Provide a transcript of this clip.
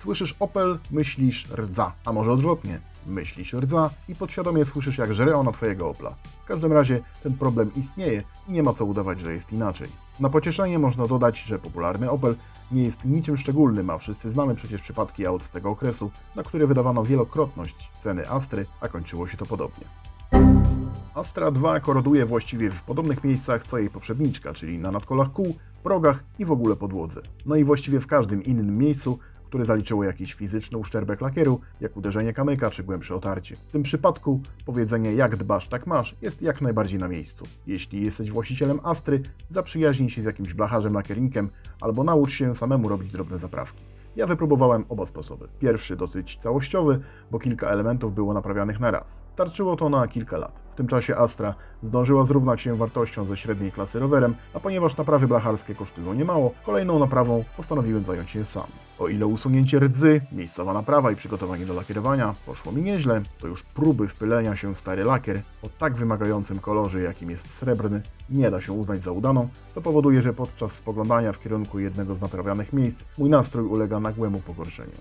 Słyszysz Opel, myślisz rdza, a może odwrotnie. Myślisz rdza i podświadomie słyszysz jak żre ona twojego Opla. W każdym razie ten problem istnieje i nie ma co udawać, że jest inaczej. Na pocieszenie można dodać, że popularny Opel nie jest niczym szczególnym, a wszyscy znamy przecież przypadki aut z tego okresu, na które wydawano wielokrotność ceny Astry, a kończyło się to podobnie. Astra 2 koroduje właściwie w podobnych miejscach co jej poprzedniczka, czyli na nadkolach kół, progach i w ogóle podłodze. No i właściwie w każdym innym miejscu, które zaliczyło jakiś fizyczny uszczerbek lakieru, jak uderzenie kamyka czy głębsze otarcie. W tym przypadku powiedzenie jak dbasz, tak masz jest jak najbardziej na miejscu. Jeśli jesteś właścicielem Astry, zaprzyjaźnij się z jakimś blacharzem lakiernikiem albo naucz się samemu robić drobne zaprawki. Ja wypróbowałem oba sposoby. Pierwszy dosyć całościowy, bo kilka elementów było naprawianych na raz. Starczyło to na kilka lat. Tym czasie Astra zdążyła zrównać się wartością ze średniej klasy rowerem, a ponieważ naprawy blacharskie kosztują niemało, kolejną naprawą postanowiłem zająć się sam. O ile usunięcie rdzy, miejscowa naprawa i przygotowanie do lakierowania poszło mi nieźle, to już próby wpylenia się w stary lakier o tak wymagającym kolorze, jakim jest srebrny, nie da się uznać za udaną, co powoduje, że podczas spoglądania w kierunku jednego z naprawianych miejsc mój nastrój ulega nagłemu pogorszeniu.